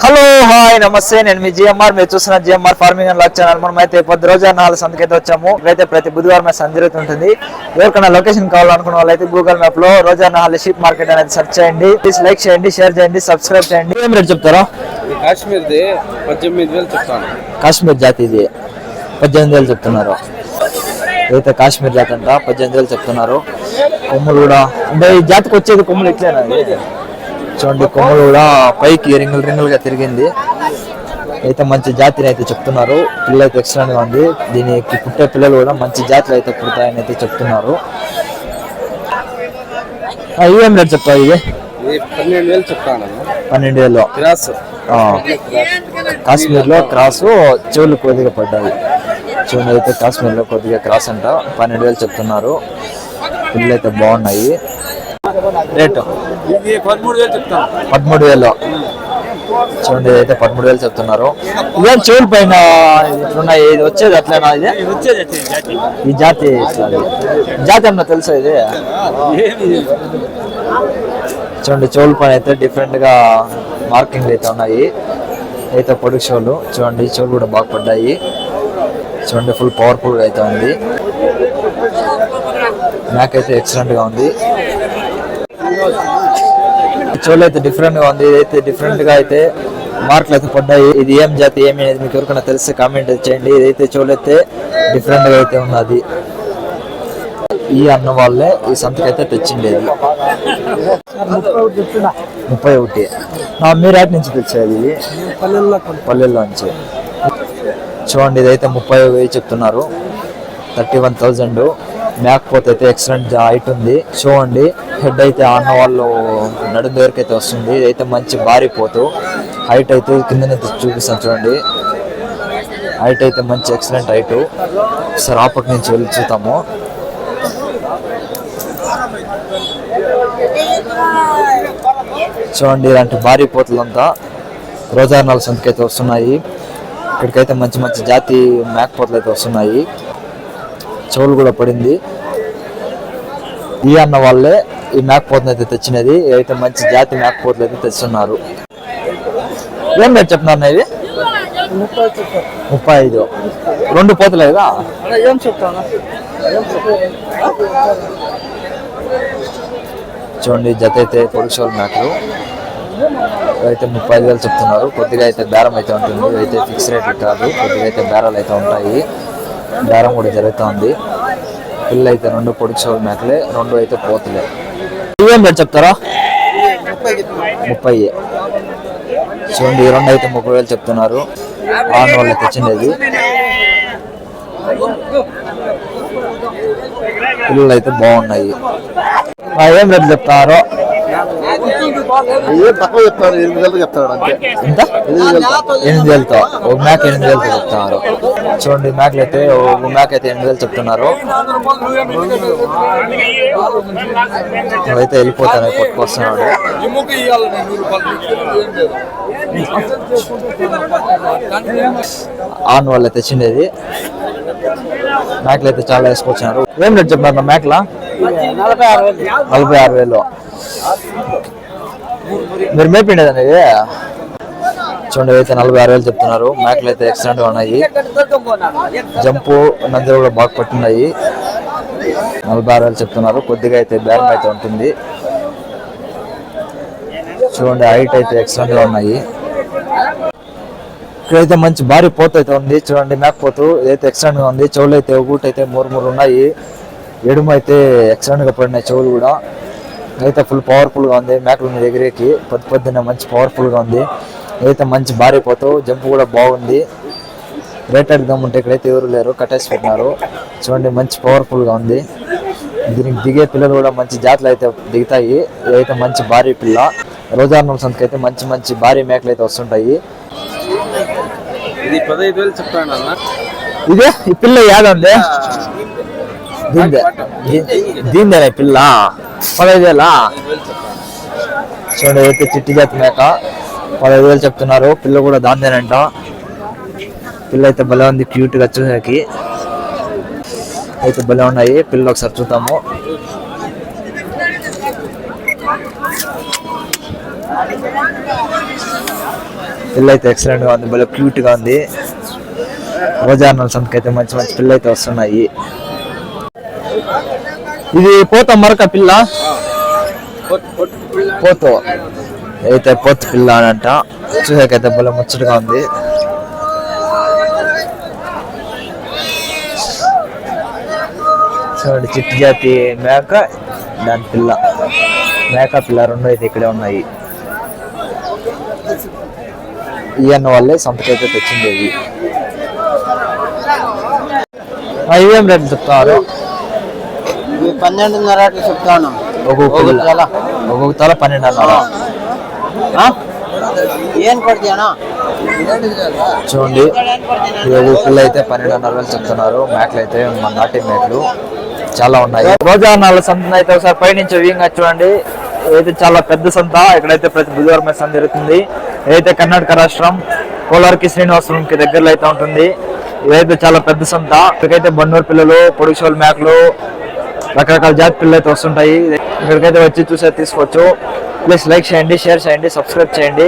Hello hi నమస్తే. నేను మీ GMR. మీరు చూస్తున్న GMR farming and lock channel. మనం అయితే పొద్దు రోజు నాలుగు సంతకైతే వచ్చాము. ఇక్కడైతే ప్రతి బుధవారం అయితే జరుగుతుంటుంది ఎవరికైనా లొకేషన్ కావాలనుకున్న వాళ్ళైతే గూగుల్ మ్యాప్లో రోజా నహాల్ షీప్ మార్కెట్ అనేది సెర్చ్ చేయండి. ప్లీజ్ లైక్ చేయండి షేర్ చేయండి సబ్స్క్రైబ్ చేయండి. ఏం రేట్ చెప్తారా? ఈ కాశ్మీర్ది పద్దెనిమిది వేలు చెప్తాను. కాశ్మీర్ జాతి ఇది. పద్దెనిమిది వేలు చెప్తున్నారు. అయితే కాశ్మీర్ జాతి అంట పద్దెనిమిది వేలు చెప్తున్నారు. కొమ్ములు కూడా. అంటే ఈ జాతికి వచ్చేది కొమ్ములు ఇట్లేనా? చూడండి కొమ్ములు కూడా పైకి రింగులు రింగులుగా తిరిగింది. అయితే మంచి జాతిని అయితే చెప్తున్నారు. పిల్లలు అయితే ఎక్స్ట్రాగా ఉంది. దీనికి పుట్టే పిల్లలు కూడా మంచి జాతులు అయితే పుడతాయని అయితే చెప్తున్నారు. ఇవేం రేట్ చెప్తావు ఇది పన్నెండు వేలు చెప్తాను పన్నెండు వేలు. క్రాస్. ఆ. కాశ్మీర్లో క్రాస్ చెవులు కొద్దిగా పడ్డాయి. చూడండి అయితే కాశ్మీర్లో కొద్దిగా క్రాస్ అంట. పన్నెండు వేలు చెప్తున్నారు. పిల్లలు అయితే బాగున్నాయి. రేటు? ఇది పదమూడు వేలు చెప్తాను. పదమూడు వేలు. చూడండి అయితే పదమూడు వేలు చెప్తున్నారు. ఇదేం చెవుల పైన ఇట్లున్నాయి ఇది వచ్చేది అట్లేనా ఇది? ఈ జాతి. జాతి అన్న తెలుసా ఇది? చూడండి చెవుల పైన అయితే డిఫరెంట్గా మార్కింగ్ అయితే ఉన్నాయి. అయితే పొడుగు చెవులు. చూడండి చెవులు కూడా బాగా పడ్డాయి. చూడండి ఫుల్ పవర్ఫుల్ అయితే ఉంది. మ్యాక్ అయితే ఎక్సలెంట్గా ఉంది. చెవులు అయితే డిఫరెంట్గా ఉంది ఇదైతే డిఫరెంట్గా అయితే మార్కులు అయితే పడ్డాయి. ఇది ఏం జాతి ఏమి అనేది మీకు ఎవరికైనా తెలిసి కామెంట్ చేయండి. ఇదైతే చెవులు అయితే డిఫరెంట్గా అయితే ఉన్నది. ఈ అన్న వాళ్ళే ఈ సంతకైతే తెచ్చిండేది. ముప్పై ఒకటి. మీరు యాటి నుంచి తెచ్చేది ఇది? పల్లెల్లో నుంచి చూడండి ఇదైతే ముప్పై వెయ్యి చెప్తున్నారు. Thirty one thousand. మ్యాక్ పోతే అయితే ఎక్సలెంట్ హైట్ ఉంది. చూడండి హెడ్ అయితే ఆన్న వాళ్ళు నడుము దగ్గరికి అయితే వస్తుంది. ఇదైతే మంచి భారీ పోతు హైట్ అయితే కింద చూపిస్తాను చూడండి. హైట్ అయితే మంచి ఎక్సలెంట్ హైట్ సార్ అప్పటి నుంచి వెళ్ళి చూద్దాము. చూడండి ఇలాంటి భారీ పోతులంతా రోజార్నాల సంతకైతే వస్తున్నాయి. ఇక్కడికైతే మంచి మంచి జాతి మేకపోతలు అయితే వస్తున్నాయి. చెవులు కూడా పడింది. ఈ అన్న వాళ్ళే ఈ మేకపోతను అయితే తెచ్చినది. అయితే మంచి జాతి మేకపోతలు అయితే తెచ్చున్నారు. ఏం రేట్ చెప్తున్నారు ఇవి? ముప్పై ఐదు. రెండు పోతులే కదా? ఏం చెప్తాను చూడండి జత అయితే పొడిషోల్ మేకలు అయితే ముప్పై ఐదు వేలు చెప్తున్నారు. కొద్దిగా అయితే బేరం అయితే ఉంటుంది. అయితే ఫిక్స్ రేట్ కాదు. కొద్దిగా అయితే బేరాలు అయితే ఉంటాయి. దారం కూడా జరుగుతుంది. పిల్ల అయితే రెండు పొడిషోల్ మేకలే రెండు అయితే పోతలే. ఇవేం రేట్ చెప్తారా? ముప్పై. చూడండి ఈ రెండు అయితే ముప్పై వేలు చెప్తున్నారు. ఆన్ వాళ్ళు తెచ్చిండేది పిల్లలు అయితే బాగున్నాయి ఏం రేట్లు చెప్తారో? ఏం తక్కువ చెప్తాను ఎనిమిది వేలు చెప్తాడు అంతే. ఎంత ఎనిమిది వేలతో. ఒక మేక ఎనిమిది వేలతో చెప్తున్నారు. చూడండి మేకలు అయితే ఒక మేక అయితే ఎనిమిది వేలు చెప్తున్నారు. అయితే వెళ్ళిపోతాను పట్టుకొస్తున్నాడు. ఆన్ వాళ్ళు తెచ్చిండేది. మేకలు అయితే చాలా వేసుకొచ్చినారు. ఏం రేట్ చెప్పినారు ఆరు వేలు నలభై ఆరు వేలు. మీరు మేపిండేది ఇది? చూడండి అయితే నలభై ఆరు వేలు చెప్తున్నారు. మేకలు అయితే ఎక్సలెంట్గా ఉన్నాయి. జంపు నంది కూడా బాగా పట్టున్నాయి. నలభై ఆరు వేలు చెప్తున్నారు. కొద్దిగా అయితే బేరం అయితే ఉంటుంది. చూడండి హైట్ అయితే ఎక్సలెంట్గా ఉన్నాయి. ఇక్కడైతే మంచి భారీ పోత అయితే ఉంది. చూడండి మేకపోతు ఇదైతే ఎక్సలెంట్గా ఉంది. చెవులు అయితే ఒకటి అయితే మూడు మూడు ఉన్నాయి. ఎడుమ అయితే ఎక్సలెంట్గా పడినాయి చెవులు కూడా. అయితే ఫుల్ పవర్ఫుల్గా ఉంది. మేకలు ఉన్న దగ్గరికి. పొద్దు పొద్దున్న మంచి పవర్ఫుల్గా ఉంది. అయితే మంచి భారీ పోతు జంపు కూడా బాగుంది. రేట్ అడుగుదాం ఉంటే ఇక్కడైతే ఎవరు లేరు. కట్టేసి పెట్టినారు. చూడండి మంచి పవర్ఫుల్గా ఉంది. దీనికి దిగే పిల్లలు కూడా మంచి జాతులు అయితే దిగుతాయి. ఇదైతే మంచి భారీ పిల్ల. రోజార్నం సంతకి అయితే మంచి మంచి భారీ మేకలు అయితే వస్తుంటాయి. ఇది పదహైదు వేలు చెప్తాను అన్న. ఇదే? ఈ పిల్ల యాదండి? దీందే దీందేనా ఈ పిల్ల? పదహైదు వేలా? చూడండి అయితే చిట్టి జాతి మేక. పదహైదు వేలు చెప్తున్నారు. పిల్ల కూడా దాందేనంట. పిల్ల అయితే భలే ఉంది క్యూట్గా అయితే భలే ఉన్నాయి. పిల్లలు ఒకసారి చూద్దాము. పిల్ల అయితే ఎక్సలెంట్గా ఉంది భలే క్యూట్గా ఉంది. రోజా సంతకి అయితే మంచి మంచి పిల్ల అయితే వస్తున్నాయి. ఇది పోత మరక పిల్ల. పోతో. అయితే పోతు పిల్ల అని అంట చూసాకైతే భలే ముచ్చటగా ఉంది. చూడండి చిట్టు జాతి మేక దాని పిల్ల. మేక పిల్ల రెండు అయితే ఇక్కడే ఉన్నాయి. ఈయన వాళ్ళే సంతకైతే తెచ్చింది ఇవి ఆ, ఇవేం రేటు చెప్తున్నారు? పన్నెండున్నర అట్లా చెప్తాను. ఒక్కొక్క ఒక్కొక్క తల. ఒక్కొక్క తల పన్నెండు అన్నారు ఏం కొడుతానా చూడండి. పిల్ల అయితే పన్నెండున్నర వేలు చెప్తున్నారు. మేకలు అయితే మన నాటి మేకలు చాలా ఉన్నాయి. రోజా నాలుగు సంత అయితే ఒకసారి పైనుంచి వ్యూగా చూడండి. ఇదైతే చాలా పెద్ద సంత. ఇక్కడైతే ప్రతి బుధవారం సంత జరుగుతుంది. ఇదైతే కర్ణాటక రాష్ట్రం కోలార్కి శ్రీనివాసంకి దగ్గరలో అయితే ఉంటుంది. ఇదైతే చాలా పెద్ద సంత. ఇక్కడికైతే బన్నూరు పిల్లలు పొడుగు మేకలు రకరకాల జాతి పిల్లలు అయితే వస్తుంటాయి. ఇక్కడికైతే వచ్చి చూసే తీసుకోవచ్చు. ప్లీజ్ లైక్ చేయండి షేర్ చేయండి సబ్స్క్రైబ్ చేయండి.